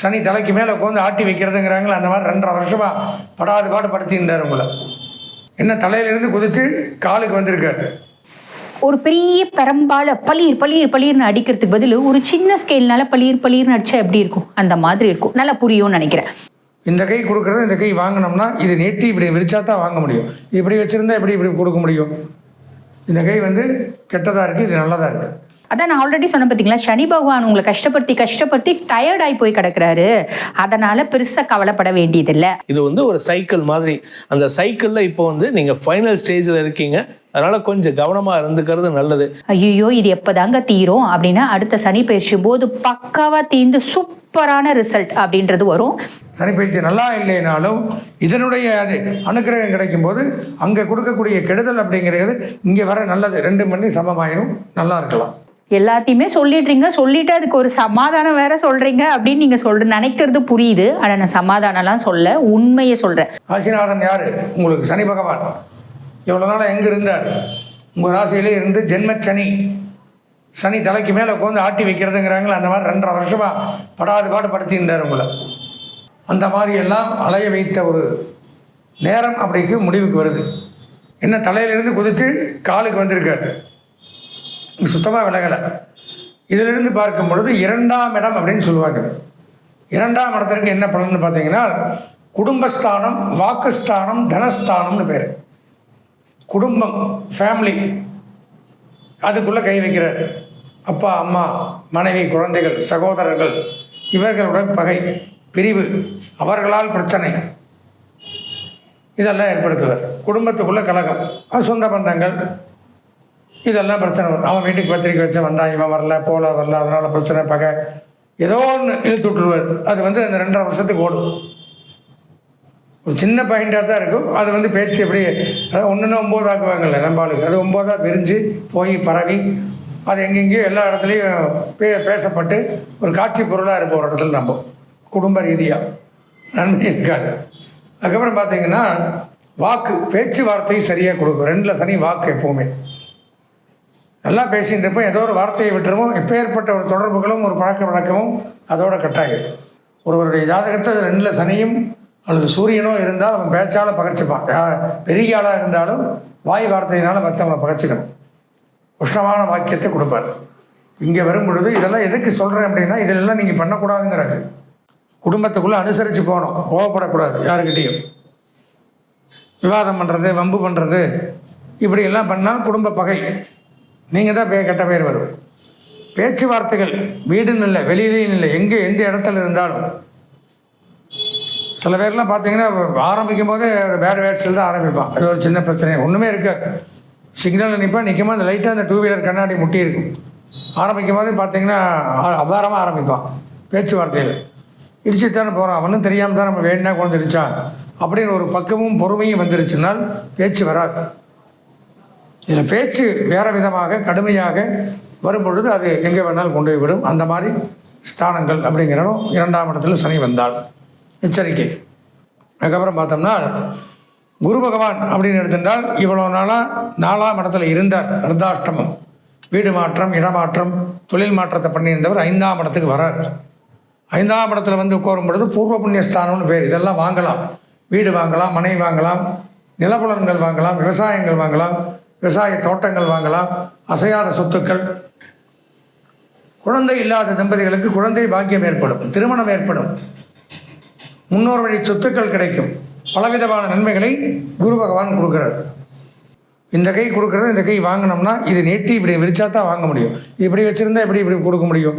சனி தலைக்கு மேலே உட்காந்து ஆட்டி வைக்கிறதுங்கிறாங்களே அந்த மாதிரி ரெண்டரை வருஷமாக படாது பாடு படுத்தியிருந்தார் உங்களை. என்ன தலையிலேருந்து குதித்து காலுக்கு வந்திருக்காரு. ஒரு பெரிய பெரம்பால பளீர் பளீர் பளீர்னு அடிக்கிறதுக்கு பதில் ஒரு சின்ன ஸ்கேல்னால பளீர் பளீர்னு அடிச்சா எப்படி இருக்கும்? அந்த மாதிரி இருக்கும். நல்லா புரியும்னு நினைக்கிறேன். இந்த கை கொடுக்குறது இந்த கை வாங்கினோம்னா இது நெட்டி இப்படி விரிச்சா தான் வாங்க முடியும். இப்படி வச்சுருந்தா எப்படி இப்படி கொடுக்க முடியும்? இந்த கை வந்து கெட்டதாக இருக்குது இது நல்லதாக இருக்குது அதான் நான் ஆல்ரெடி சொன்ன பார்த்தீங்களா சனி பகவான் உங்களை கஷ்டப்படுத்தி கஷ்டப்படுத்தி டயர்ட் ஆகி போய் கிடக்குறாரு. அதனால பெருசா கவலைப்பட வேண்டியதில்லை. இது வந்து ஒரு சைக்கிள் மாதிரி. அந்த சைக்கிளில் இப்போ வந்து நீங்கள் ஃபைனல் ஸ்டேஜில் இருக்கீங்க. அதனால கொஞ்சம் கவனமாக இருந்துக்கிறது நல்லது. ஐயோ இது எப்போதாங்க தீரும்? அப்படின்னா அடுத்த சனி பயிற்சி போது பக்காவா தீர்ந்து சூப்பரான ரிசல்ட் அப்படின்றது வரும். சனி பயிற்சி நல்லா இல்லைனாலும் இதனுடைய அது அனுக்கிரகம் கிடைக்கும் போது அங்கே கொடுக்கக்கூடிய கெடுதல் அப்படிங்கிறது இங்கே வர நல்லது. ரெண்டு மணி சமமாயிரும். நல்லா இருக்கலாம். எல்லாத்தையுமே சொல்லிடுறீங்க. சொல்லிட்டு அதுக்கு ஒரு சமாதானம் வேற சொல்றீங்க அப்படின்னு நீங்க சொல்ற நினைக்கிறது புரியுது. ஆனா நான் சமாதானம்லாம் சொல்ல உண்மையை சொல்றேன். ராசிநாதன் யார்? உங்களுக்கு சனி பகவான். இவ்வளோ நாளாக எங்கே இருந்தார்? உங்கள் ராசியிலே இருந்து ஜென்மச்சனி. சனி தலைக்கு மேலே உட்காந்து ஆட்டி வைக்கிறதுங்கிறாங்களே அந்த மாதிரி ரெண்டரை வருஷமாக படாது பாடு படுத்தியிருந்தார் உங்களை. அந்த மாதிரி எல்லாம் அலைய வைத்த ஒரு நேரம் அப்படிக்கு முடிவுக்கு வருது. என்ன தலையிலிருந்து குதித்து காலுக்கு வந்திருக்கார். சுத்தமாக விலகலை. இதிலிருந்து பார்க்கும் பொழுது இரண்டாம் இடம் அப்படின்னு சொல்லுவாங்க. இரண்டாம் இடத்திற்கு என்ன பலன்னு பார்த்தீங்கன்னா குடும்பஸ்தானம் வாக்குஸ்தானம் தனஸ்தானம்னு பேர். குடும்பம் ஃபேமிலி அதுக்குள்ளே கை வைக்கிறார். அப்பா அம்மா மனைவி குழந்தைகள் சகோதரர்கள் இவர்களுடன் பகை பிரிவு அவர்களால் பிரச்சனை. இதெல்லாம் ஏற்படுத்துவார். குடும்பத்துக்குள்ளே கலகம். சொந்த பந்தங்கள். இதெல்லாம் பிரச்சனை வரும். அவன் வீட்டுக்கு பத்திரிக்கை வச்சு வந்தான் இவன் வரல போல வரல அதனால் பிரச்சனை பகை. ஏதோ ஒன்று இழுத்து விட்டுருவார். அது வந்து அந்த ரெண்டரை வருஷத்துக்கு ஓடும். ஒரு சின்ன பாயிண்டாக தான் இருக்கும். அது வந்து பேச்சு எப்படி ஒன்றுன்னா ஒம்போதாக்குவாங்கல்ல நம்ம ஆளுக்கு அது ஒம்போதாக விரிஞ்சு போய் பரவி அது எங்கெங்கேயோ எல்லா இடத்துலையும் பே பேசப்பட்டு ஒரு காட்சி பொருளாக இருக்கும் ஒரு இடத்துல நம்ம. குடும்ப ரீதியாக நன்மை இருக்காது. அதுக்கப்புறம் பார்த்தீங்கன்னா வாக்கு பேச்சுவார்த்தை சரியாக கொடுக்கும். ரெண்டில் சனி வாக்கு எப்போவுமே. நல்லா பேசிகிட்டு இருப்போம் ஏதோ ஒரு வார்த்தையை விட்டுருவோம். எப்பேற்பட்ட ஒரு தொடர்புகளும் ஒரு பழக்க வழக்கமும் அதோட கட்டாயம் ஒருவருடைய ஜாதகத்தை ரெண்டில் சனியும் அல்லது சூரியனோ இருந்தால் அவன் பேச்சால் பகச்சிப்பான் யா- பெரிய ஆளாக இருந்தாலும் வாய் வார்த்தையினால் மற்றவங்களை பகச்சிக்கணும் உஷ்ணமான வாக்கியத்தை கொடுப்பார். இங்கே வரும் பொழுது இதெல்லாம் எதுக்கு சொல்கிறேன் அப்படின்னா இதெல்லாம் நீங்கள் பண்ணக்கூடாதுங்கிறாங்க குடும்பத்துக்குள்ளே அனுசரித்து போகணும். கோவப்படக்கூடாது யாருக்கிட்டேயும். விவாதம் பண்ணுறது வம்பு பண்ணுறது இப்படியெல்லாம் பண்ணால் குடும்ப பகை. நீங்கள் தான் பே கெட்ட பேர் வரும். பேச்சுவார்த்தைகள் வீடுன்னு இல்லை வெளியிலையும் இல்லை எங்கே எந்த இடத்துல இருந்தாலும். சில பேர்லாம் பார்த்தீங்கன்னா ஆரம்பிக்கும் போதே ஒரு பேட் வேர்ட்ஸில் தான் ஆரம்பிப்பான் அது ஒரு சின்ன பிரச்சனை ஒன்றுமே இருக்காது. சிக்னலில் நிற்பான் நிற்கும் அந்த லைட்டாக அந்த டூ வீலர் கண்ணாடி முட்டி இருக்கும் ஆரம்பிக்கும் போதே பார்த்தீங்கன்னா அபாரமாக ஆரம்பிப்பான் பேச்சுவார்த்தையில். இடிச்சு தானே போகிறான் அவனும் தெரியாமல் தான் நம்ம வேணுனா கொண்டு இடிச்சான் அப்படின்னு ஒரு பக்கமும் பொறுமையும் வந்துருச்சுனால் பேச்சு வராது. இதில் பேச்சு வேறு விதமாக கடுமையாக வரும்பொழுது அது எங்கே வேணாலும் கொண்டு போய் விடும். அந்த மாதிரி ஸ்தானங்கள் அப்படிங்கிறனும் இரண்டாம் இடத்துல சனி வந்தால். எச்சரிக்கை. அதுக்கப்புறம் பார்த்தோம்னா குரு பகவான் அப்படின்னு எடுத்துட்டால் இவ்வளோ நாளாக நாலாம் இடத்துல இருந்தார். அர்த்தாஷ்டமம். வீடு மாற்றம் இடமாற்றம் தொழில் மாற்றத்தை பண்ணியிருந்தவர் ஐந்தாம் இடத்துக்கு வரார். ஐந்தாம் இடத்துல வந்து உட்காரும் பொழுது பூர்வ புண்ணிய ஸ்தானம்னு பேர். இதெல்லாம் வாங்கலாம். வீடு வாங்கலாம் மனை வாங்கலாம் நிலப்புலன்கள் வாங்கலாம் விவசாயங்கள் வாங்கலாம் விவசாய தோட்டங்கள் வாங்கலாம் அசையாத சொத்துக்கள். குழந்தை இல்லாத தம்பதிகளுக்கு குழந்தை பாக்கியம் ஏற்படும் திருமணம் ஏற்படும். முன்னோர் வழி சொத்துக்கள் கிடைக்கும். பலவிதமான நன்மைகளை குரு பகவான் கொடுக்குறார். இந்த கை கொடுக்குறது இந்த கை வாங்கினோம்னா இது நெட்டி இப்படி விரிச்சா தான் வாங்க முடியும். இப்படி வச்சுருந்தா எப்படி இப்படி கொடுக்க முடியும்?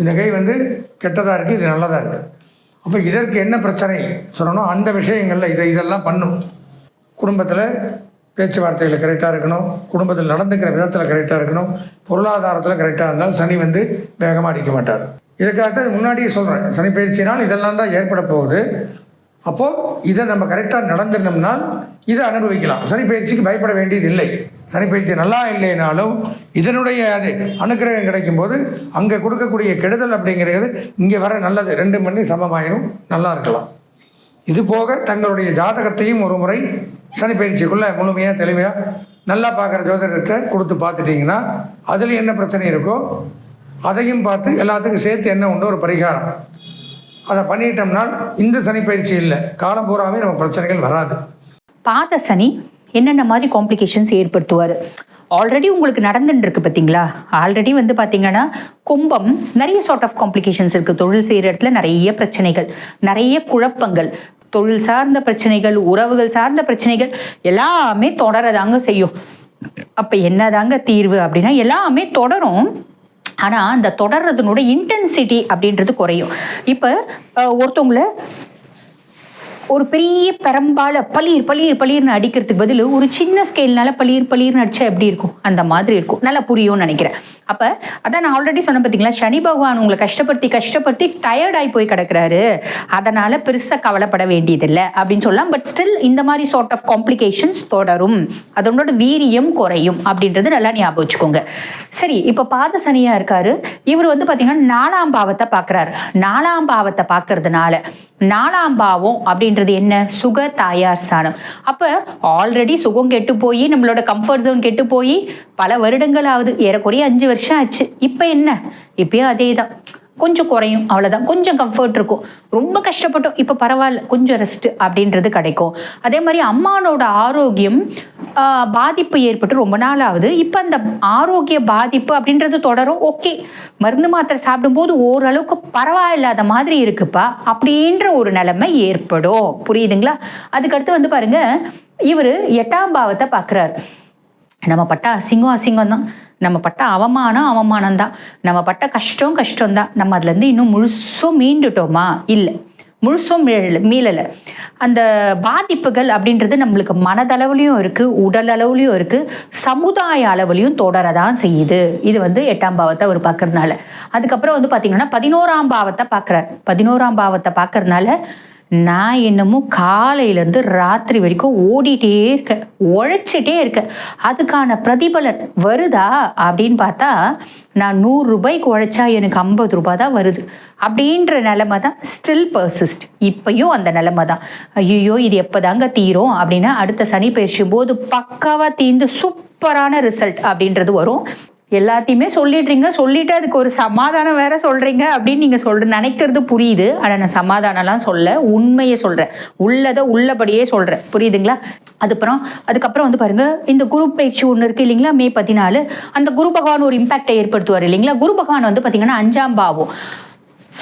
இந்த கை வந்து கெட்டதாக இருக்குது இது நல்லதாக இருக்குது அப்போ இதற்கு என்ன பிரச்சனை? சொல்லணும் அந்த விஷயங்களில் இதை இதெல்லாம் பண்ணும். குடும்பத்தில் பேச்சுவார்த்தைகள் கரெக்டாக இருக்கணும். குடும்பத்தில் நடந்துக்கிற விதத்தில் கரெக்டாக இருக்கணும். பொருளாதாரத்தில் கரெக்டாக இருந்தால் சனி வந்து வேகமாக அடிக்க மாட்டார். இதுக்காகத்தான் முன்னாடியே சொல்கிறேன் சனி பயிற்சினால் இதெல்லாம் தான் ஏற்பட போகுது. அப்போது இதை நம்ம கரெக்டாக நடந்துனோம்னால் இதை அனுபவிக்கலாம். சனி பயிற்சிக்கு பயப்பட வேண்டியது இல்லை. சனி பயிற்சி நல்லா இல்லைனாலும் இதனுடைய அது அனுக்கிரகம் கிடைக்கும் போது அங்கே கொடுக்கக்கூடிய கெடுதல் அப்படிங்கிறது இங்கே வர நல்லது. ரெண்டு மணி சமமாயிரும். நல்லா இருக்கலாம். இது போக தங்களுடைய ஜாதகத்தையும் ஒரு முறை சனி பயிற்சிக்குள்ளே முழுமையாக தெளிவாக நல்லா பார்க்குற ஜோதிடத்தை கொடுத்து பார்த்துட்டிங்கன்னா அதில் என்ன பிரச்சனை இருக்கோ அதையும் பார்த்து எல்லாத்துக்கும் சேர்த்து என்ன உண்டு? ஒரு பரிகாரம். அதை பண்ணிட்டோம்னால் இந்த சனி பயிற்சி இல்லை. காலம் பூராவே நம்ம பிரச்சனைகள் வராது. பாத சனி என்னென்ன மாதிரி காம்ப்ளிகேஷன்ஸ் ஏற்படுத்துவார்? ஆல்ரெடி உங்களுக்கு நடந்துட்டு இருக்கு பார்த்தீங்களா ஆல்ரெடி வந்து பார்த்தீங்கன்னா கும்பம் நிறைய சார்ட் ஆஃப் காம்ப்ளிகேஷன்ஸ் இருக்குது தொழில் செய்கிற இடத்துல நிறைய பிரச்சனைகள் நிறைய குழப்பங்கள் தொழில் சார்ந்த பிரச்சனைகள் உறவுகள் சார்ந்த பிரச்சனைகள் எல்லாமே தொடரதாங்க செய்யும். அப்போ என்னதாங்க தீர்வு அப்படின்னா எல்லாமே தொடரும். ஆனால் அந்த தொடர்றதுனோட இன்டென்சிட்டி அப்படின்றது குறையும். இப்போ ஒருத்தவங்கள ஒரு பெரிய பெரம்பால பளிர் பளிர் பளிர்னு அடிக்கிறதுக்கு பதில் ஒரு சின்ன ஸ்கேல்னால பளிர் பளிர்னு அடிச்சா எப்படி இருக்கும்? அந்த மாதிரி இருக்கும். நல்லா புரியும்னு நினைக்கிறேன். அப்போ அதான் நான் ஆல்ரெடி சொன்னேன் பார்த்தீங்களா சனி பகவான் உங்களை கஷ்டப்படுத்தி கஷ்டப்படுத்தி டயர்டாகி போய் கிடக்கிறாரு. அதனால பெருசாக கவலைப்பட வேண்டியதில்லை அப்படின்னு சொல்லலாம். பட் ஸ்டில் இந்த மாதிரி சார்ட் ஆஃப் காம்ப்ளிகேஷன்ஸ் தொடரும். அதனோட வீரியம் குறையும் அப்படின்றது நல்லா ஞாபகம் வச்சுக்கோங்க. சரி இப்போ பாத சனியா இருக்காரு. இவர் வந்து பார்த்தீங்கன்னா நாலாம் பாவத்தை பார்க்குறாரு நாலாம் பாவத்தை பார்க்கறதுனால நாலாம் பாவம் அப்படின்றது என்ன? சுக தாயார் ஸ்தானம். அப்போ ஆல்ரெடி சுகம் கெட்டு போய் நம்மளோட கம்ஃபர்ட் ஜோன் கெட்டு போய் பல வருடங்கள் ஆகுது ஏறக்குறைய அஞ்சு வருஷம் ஆச்சு. இப்போ என்ன? இப்பயும் அதே தான் கொஞ்சம் குறையும் அவ்வளோதான் கொஞ்சம் கம்ஃபர்ட் இருக்கும். ரொம்ப கஷ்டப்பட்டோம் இப்போ பரவாயில்ல கொஞ்சம் ரெஸ்ட் அப்படின்றது கிடைக்கும். அதே மாதிரி அம்மானோட ஆரோக்கியம் பாதிப்பு ஏற்பட்டு ரொம்ப நாள் ஆகுது இப்போ அந்த ஆரோக்கிய பாதிப்பு அப்படின்றது தொடரும். ஓகே மருந்து மாத்திரை சாப்பிடும்போது ஓரளவுக்கு பரவாயில்லாத மாதிரி இருக்குப்பா அப்படின்ற ஒரு நிலைமை ஏற்படும். புரியுதுங்களா? அதுக்கடுத்து வந்து பாருங்க இவர் எட்டாம் பாவத்தை பார்க்குறாரு. நம்ம பட்டா அசிங்கம் அசிங்கம் தான் நம்ம பட்ட அவமானம் அவமானம் தான் நம்ம பட்ட கஷ்டம் கஷ்டம் தான் நம்ம அதுலேருந்து இன்னும் முழுசும் மீண்டுட்டோமா? இல்லை. முழுசும் மீள மீளலை. அந்த பாதிப்புகள் அப்படின்றது நம்மளுக்கு மனதளவுலையும் இருக்குது உடல் அளவுலையும் இருக்குது சமுதாய அளவுலையும் தொடரதான் செய்யுது. இது வந்து எட்டாம் பாவத்தை அவர் பார்க்கறதுனால அதுக்கப்புறம் வந்து பார்த்தீங்கன்னா பதினோராம் பாவத்தை பார்க்குறார் பதினோராம் பாவத்தை பார்க்கறதுனால நான் என்னமோ காலையிலேருந்து ராத்திரி வரைக்கும் ஓடிட்டே இருக்கேன். உழைச்சிட்டே இருக்கேன். அதுக்கான பிரதிபலன் வருதா அப்படின்னு பார்த்தா நான் நூறு ரூபாய்க்கு உழைச்சா எனக்கு ஐம்பது ரூபாய் தான் வருது. அப்படின்ற நிலமை தான் ஸ்டில் பர்சிஸ்ட் இப்பயும் அந்த நிலமை தான். ஐயோ இது எப்போதாங்க தீரும் அப்படின்னா அடுத்த சனி பயிற்சி போது பக்காவாக தீர்ந்து சூப்பரான ரிசல்ட் அப்படின்றது வரும். எல்லாத்தையுமே சொல்லிடுறீங்க. சொல்லிட்டு அதுக்கு ஒரு சமாதானம் வேற சொல்றீங்க அப்படின்னு நீங்க சொல்ற நினைக்கிறது புரியுது. ஆனா நான் சமாதானம்லாம் சொல்ல உண்மையை சொல்றேன். உள்ளதை உள்ளபடியே சொல்றேன். புரியுதுங்களா? அதுக்கப்புறம் அதுக்கப்புறம் வந்து பாருங்க இந்த குரு பயிற்சி ஒன்று இருக்கு இல்லைங்களா? மே பதினாலு. அந்த குரு பகவான் ஒரு இம்பாக்டை ஏற்படுத்துவார் இல்லைங்களா? குரு பகவான் வந்து பார்த்தீங்கன்னா அஞ்சாம் பாவம்.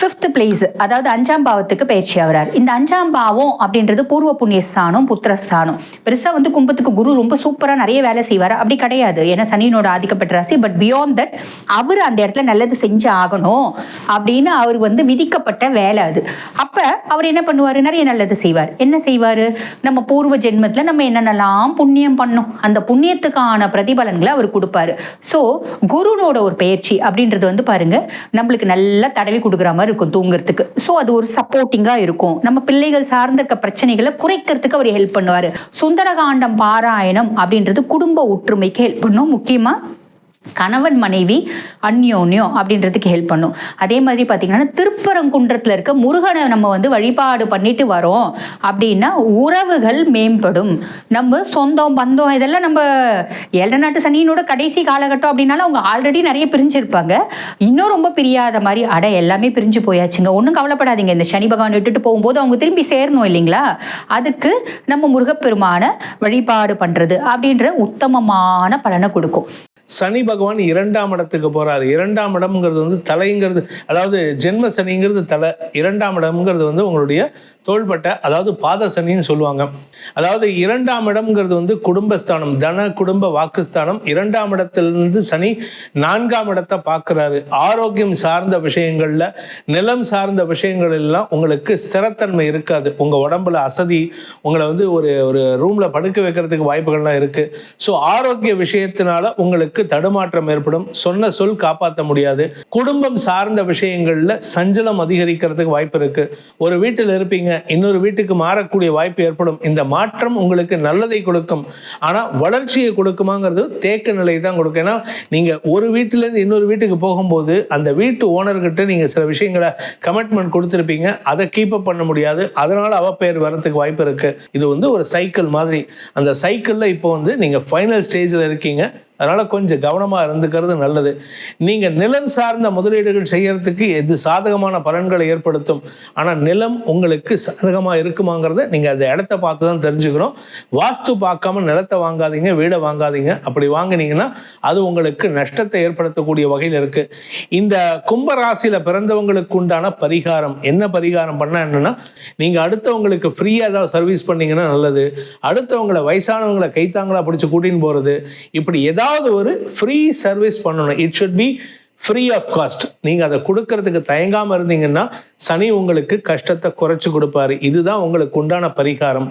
ஃபிஃப்த் பிளேஸ் அதாவது அஞ்சாம் பாவத்துக்கு பயிற்சி ஆகிறார். இந்த அஞ்சாம் பாவம் அப்படின்றது பூர்வ புண்ணியஸ்தானம் புத்திரஸ்தானம். பெருசாக வந்து கும்பத்துக்கு குரு ரொம்ப சூப்பராக நிறைய வேலை செய்வார். அப்படி கிடையாது. ஏன்னா சனியினோட ஆதிக்கப்பட்ட ராசி. பட் பியாண்ட் தட் அவர் அந்த இடத்துல நல்லது செஞ்சு ஆகணும் அப்படின்னு அவர் வந்து விதிக்கப்பட்ட வேலை அது. அப்போ அவர் என்ன பண்ணுவார்? நிறைய நல்லது செய்வார். என்ன செய்வார்? நம்ம பூர்வ ஜென்மத்தில் நம்ம என்னென்னலாம் புண்ணியம் பண்ணோம். அந்த புண்ணியத்துக்கான பிரதிபலன்களை அவர் கொடுப்பாரு. ஸோ குருனோட ஒரு பயிற்சி அப்படின்றது வந்து பாருங்க நம்மளுக்கு நல்லா தடவி கொடுக்குற மாதிரி இருக்கும் தூங்குறதுக்கு. ஸோ அது ஒரு சப்போர்ட்டிங்காக இருக்கும். நம்ம பிள்ளைகள் சார்ந்த இருக்க பிரச்சனைகளை குறைக்கிறதுக்கு அவர் ஹெல்ப் பண்ணுவார். சுந்தரகாண்டம் பாராயணம் அப்படின்றது குடும்ப ஒற்றுமைக்கு ஹெல்ப் பண்ணும். முக்கியமாக கணவன் மனைவி அந்யோன்யம் அப்படின்றதுக்கு ஹெல்ப் பண்ணும். அதே மாதிரி பார்த்தீங்கன்னா திருப்பரங்குன்றத்தில் இருக்க முருகனை நம்ம வந்து வழிபாடு பண்ணிட்டு வரோம் அப்படின்னா உறவுகள் மேம்படும். நம்ம சொந்தம் பந்தம் இதெல்லாம் நம்ம ஏழரை நாட்டு சனியினோட கடைசி காலகட்டம் அப்படின்னாலும் அவங்க ஆல்ரெடி நிறைய பிரிஞ்சிருப்பாங்க. இன்னும் ரொம்ப பிரியாத மாதிரி அட எல்லாமே பிரிஞ்சு போயாச்சுங்க. ஒன்றும் கவலைப்படாதீங்க. இந்த சனி பகவான் விட்டுட்டு போகும்போது அவங்க திரும்பி சேரணும் இல்லைங்களா? அதுக்கு நம்ம முருகப்பெருமான வழிபாடு பண்ணுறது அப்படின்ற உத்தமமான பலனை கொடுக்கும். சனி பகவான் இரண்டாம் இடத்துக்கு போகிறார் இரண்டாம் இடம்ங்கிறது வந்து தலைங்கிறது அதாவது ஜென்ம சனிங்கிறது தலை. இரண்டாம் இடம்ங்கிறது வந்து உங்களுடைய தோள்பட்டை அதாவது பாத சனின்னு சொல்லுவாங்க. அதாவது இரண்டாம் இடம்ங்கிறது வந்து குடும்பஸ்தானம் தன குடும்ப வாக்குஸ்தானம். இரண்டாம் இடத்திலிருந்து சனி நான்காம் இடத்தை பார்க்குறாரு. ஆரோக்கியம் சார்ந்த விஷயங்களில் நிலம் சார்ந்த விஷயங்கள் எல்லாம் உங்களுக்கு ஸ்திரத்தன்மை இருக்காது. உங்கள் உடம்புல அசதி உங்களை வந்து ஒரு ஒரு ரூமில் படுக்க வைக்கிறதுக்கு வாய்ப்புகள்லாம் இருக்குது ஸோ ஆரோக்கிய விஷயத்தினால உங்களுக்கு தடுமாற்றம் ஏற்படும். சொன்ன சொல் காப்பாற்ற முடியாது. குடும்பம் சார்ந்த விஷயங்கள்ல சஞ்சலம் அதிகரிக்கிறதுக்கு வாய்ப்பு இருக்கு. ஒரு வீட்டில் இருப்பீங்க. இன்னொரு வீட்டுக்கு மாறக்கூடிய வாய்ப்பு ஏற்படும். இந்த மாற்றம் உங்களுக்கு நல்லதை கொடுக்கும். ஆனா வளர்ச்சியை கொடுக்குமாங்கிறது தேக்க நிலை தான் கொடுக்கும். ஏன்னா நீங்க ஒரு வீட்டுல இருந்து இன்னொரு வீட்டுக்கு போகும்போது அந்த வீட்டு ஓனர்கிட்ட நீங்க சில விஷயங்களை கமிட்மெண்ட் கொடுத்துருப்பீங்க. அதை கீப் அப் பண்ண முடியாது. அதனால அவ வரத்துக்கு வாய்ப்பு இருக்கு. இது வந்து ஒரு சைக்கிள் மாதிரி. அந்த சைக்கிளில் இப்போ வந்து நீங்கள் ஃபைனல் ஸ்டேஜில் இருக்கீங்க. அதனால் கொஞ்சம் கவனமாக இருந்துக்கிறது நல்லது. நீங்கள் நிலம் சார்ந்த முதலீடுகள் செய்கிறதுக்கு எது சாதகமான பலன்களை ஏற்படுத்தும்? ஆனால் நிலம் உங்களுக்கு சாதகமாக இருக்குமாங்கிறத நீங்கள் அந்த இடத்த பார்த்து தான் தெரிஞ்சுக்கணும். வாஸ்து பார்க்காம நிலத்தை வாங்காதீங்க வீடை வாங்காதீங்க. அப்படி வாங்கினீங்கன்னா அது உங்களுக்கு நஷ்டத்தை ஏற்படுத்தக்கூடிய வகையில் இருக்குது இந்த கும்பராசியில் பிறந்தவங்களுக்கு உண்டான பரிகாரம் என்ன பரிகாரம் பண்ணால் என்னன்னா நீங்கள் அடுத்தவங்களுக்கு ஃப்ரீயாக ஏதாவது சர்வீஸ் பண்ணிங்கன்னா நல்லது. அடுத்தவங்களை வயசானவங்களை கைத்தாங்களா பிடிச்சி கூட்டின்னு போகிறது இப்படி ஏதாவது ஏதாவது ஒரு ஃப்ரீ சர்வீஸ் பண்ணணும். It should be free of cost நீங்கள் அதை கொடுக்கறதுக்கு தயங்காமல் இருந்தீங்கன்னா சனி உங்களுக்கு கஷ்டத்தை குறைச்சி கொடுப்பாரு. இதுதான் உங்களுக்கு உண்டான பரிகாரம்.